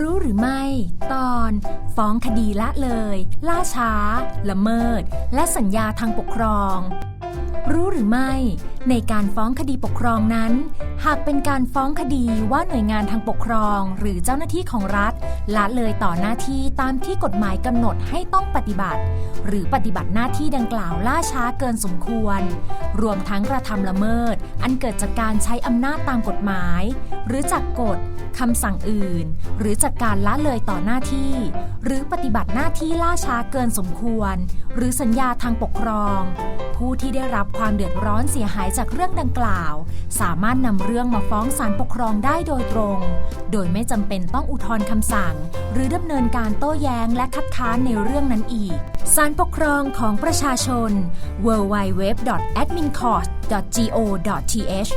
รู้หรือไม่ ตอน ฟ้องคดีละเลย ล่าช้า ละเมิด และสัญญาทางปกครอง รู้หรือไม่ ในการฟ้องคดีปกครองนั้น หากเป็นการฟ้องคดีว่าหน่วยงานทางปกครอง หรือเจ้าหน้าที่ของรัฐละเลยต่อหน้าที่ตามที่กฎหมายกำหนดให้ต้องปฏิบัติ หรือปฏิบัติหน้าที่ดังกล่าวล่าช้าเกินสมควร รวมทั้งกระทำละเมิด อันเกิดจากการใช้อำนาจตามกฎหมาย หรือจากกฎคำสั่งอื่น หรือจากการละเลยต่อหน้าที่ หรือปฏิบัติหน้าที่ล่าช้าเกินสมควร หรือสัญญาทางปกครอง ผู้ที่ได้รับความเดือดร้อนเสียหายจากเรื่องดังกล่าว สามารถนำเรื่องมาฟ้องศาลปกครองได้โดยตรง โดยไม่จำเป็นต้องอุทธรณ์คำสั่ง หรือดำเนินการโต้แย้งและคัดค้านในเรื่องนั้นอีกศาลปกครองของประชาชน www.admincourt.go.th